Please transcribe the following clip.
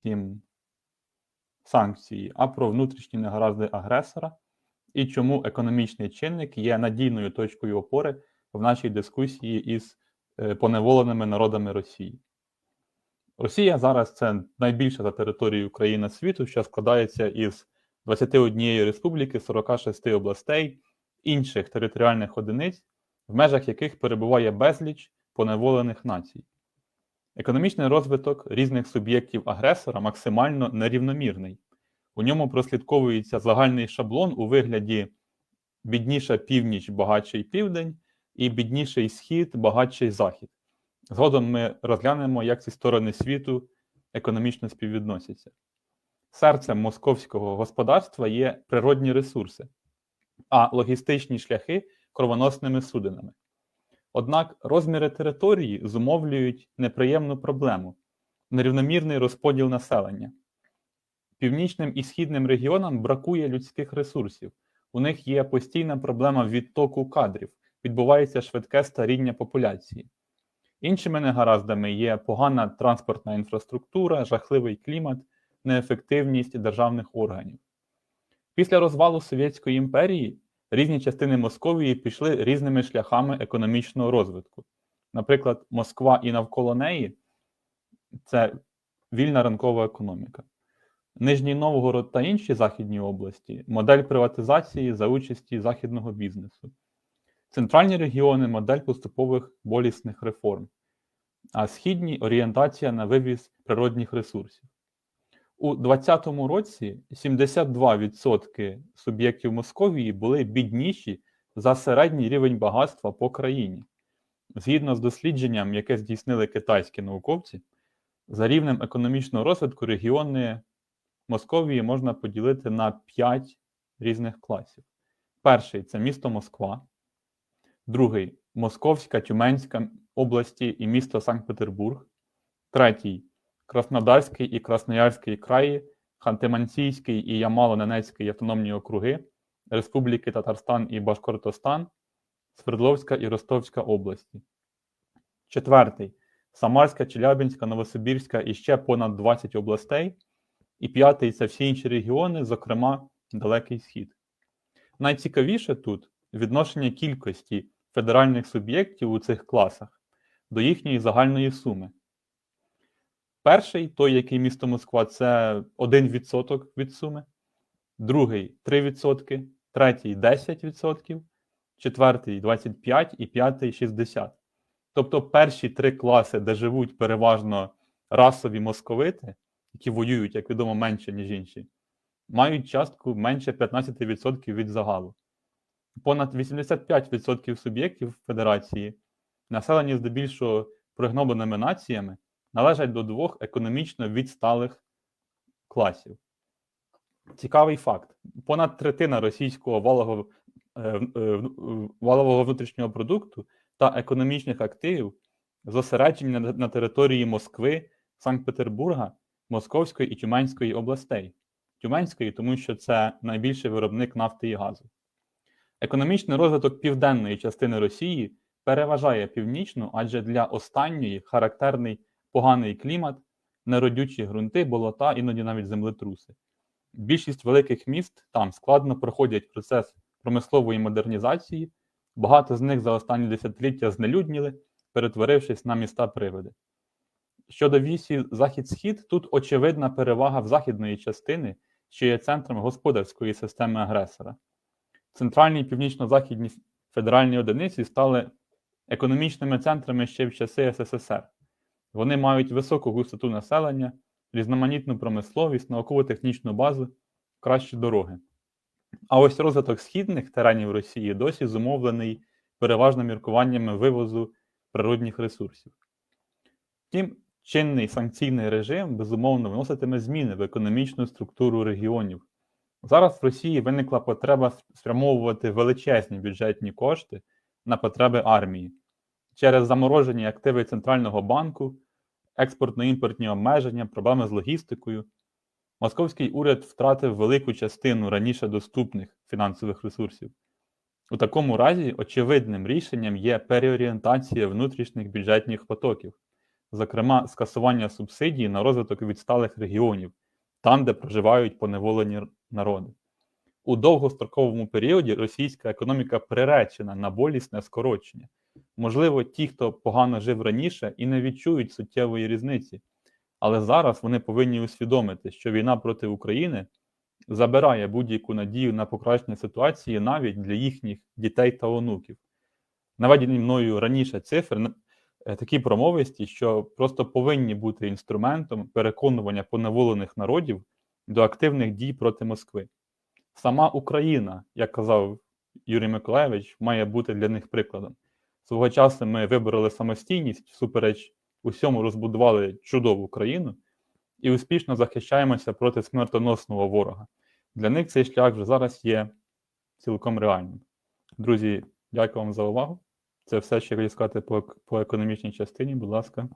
втім санкції, а про внутрішні негаразди агресора і чому економічний чинник є надійною точкою опори в нашій дискусії із е, поневоленими народами Росії. Росія зараз це найбільша за територією країна світу, що складається із 21 республіки, 46 областей, інших територіальних одиниць, в межах яких перебуває безліч поневолених націй. Економічний розвиток різних суб'єктів агресора максимально нерівномірний. У ньому прослідковується загальний шаблон у вигляді бідніша північ, багатший південь, і бідніший схід, багатший захід. Згодом ми розглянемо, як ці сторони світу економічно співвідносяться. Серцем московського господарства є природні ресурси, а логістичні шляхи кровоносними судинами. Однак розміри території зумовлюють неприємну проблему нерівномірний розподіл населення. Північним і східним регіонам бракує людських ресурсів. У них є постійна проблема відтоку кадрів, відбувається швидке старіння популяції. Іншими негараздами є погана транспортна інфраструктура, жахливий клімат, неефективність державних органів. Після розвалу Совєтської імперії різні частини Московії пішли різними шляхами економічного розвитку. Наприклад, Москва і навколо неї це вільна ринкова економіка. Нижній Новгород та інші західні області модель приватизації за участі західного бізнесу. Центральні регіони модель поступових болісних реформ, а східні орієнтація на вивіз природних ресурсів. У 2020 році 72% суб'єктів Московії були бідніші за середній рівень багатства по країні. Згідно з дослідженням, яке здійснили китайські науковці, за рівнем економічного розвитку регіони Московії можна поділити на 5 різних класів. Перший це місто Москва, другий Московська, Тюменська області і місто Санкт-Петербург, третій Краснодарський і Красноярський краї, Ханти-Мансійський і Ямало-Ненецький автономні округи, Республіки Татарстан і Башкортостан, Свердловська і Ростовська області. Четвертий Самарська, Челябинська, Новосибірська і ще понад 20 областей. І п'ятий це всі інші регіони, зокрема Далекий Схід. Найцікавіше тут відношення кількості федеральних суб'єктів у цих класах до їхньої загальної суми. Перший, той, який місто Москва, це 1% від суми, другий 3%, третій 10%, четвертий 25% і п'ятий 60%. Тобто перші три класи, де живуть переважно расові московити, які воюють, як відомо, менше, ніж інші, мають частку менше 15% від загалу. Понад 85% суб'єктів Федерації, населені здебільшого пригнобленими націями, належать до двох економічно відсталих класів. Цікавий факт: понад третина російського валового, е, е, валового внутрішнього продукту та економічних активів зосереджені на, території Москви, Санкт-Петербурга, Московської і Тюменської областей. Тюменської, тому що це найбільший виробник нафти і газу. Економічний розвиток південної частини Росії переважає північну, адже для останньої характерний поганий клімат, неродючі ґрунти, болота, іноді навіть землетруси. Більшість великих міст там складно проходять процес промислової модернізації, багато з них за останні десятиліття знелюдніли, перетворившись на міста приводи. Щодо вісі захід-схід, тут очевидна перевага в західної частини, що є центром господарської системи агресора. Центральні і північно-західні федеральні одиниці стали економічними центрами ще в часи СССР. Вони мають високу густоту населення, різноманітну промисловість, науково-технічну базу, кращі дороги. А ось розвиток східних теренів Росії досі зумовлений переважно міркуваннями вивозу природних ресурсів. Втім, чинний санкційний режим безумовно вноситиме зміни в економічну структуру регіонів. Зараз в Росії виникла потреба спрямовувати величезні бюджетні кошти на потреби армії через заморожені активи Центрального банку, експортно-імпортні обмеження, проблеми з логістикою. Московський уряд втратив велику частину раніше доступних фінансових ресурсів. У такому разі очевидним рішенням є переорієнтація внутрішніх бюджетних потоків, зокрема, скасування субсидій на розвиток відсталих регіонів, там, де проживають поневолені народи. У довгостроковому періоді російська економіка приречена на болісне скорочення. Можливо, ті, хто погано жив раніше, і не відчують суттєвої різниці. Але зараз вони повинні усвідомити, що війна проти України забирає будь-яку надію на покращення ситуації навіть для їхніх дітей та онуків. Наведені мною раніше цифри е, такі промовисті, що просто повинні бути інструментом переконування поневолених народів до активних дій проти Москви. Сама Україна, як казав Юрій Миколаєвич, має бути для них прикладом. Свого часу ми вибороли самостійність, всупереч усьому розбудували чудову країну і успішно захищаємося проти смертоносного ворога. Для них цей шлях вже зараз є цілком реальним. Друзі, дякую вам за увагу. Це все, що я хотів сказати по, по економічній частині. Будь ласка,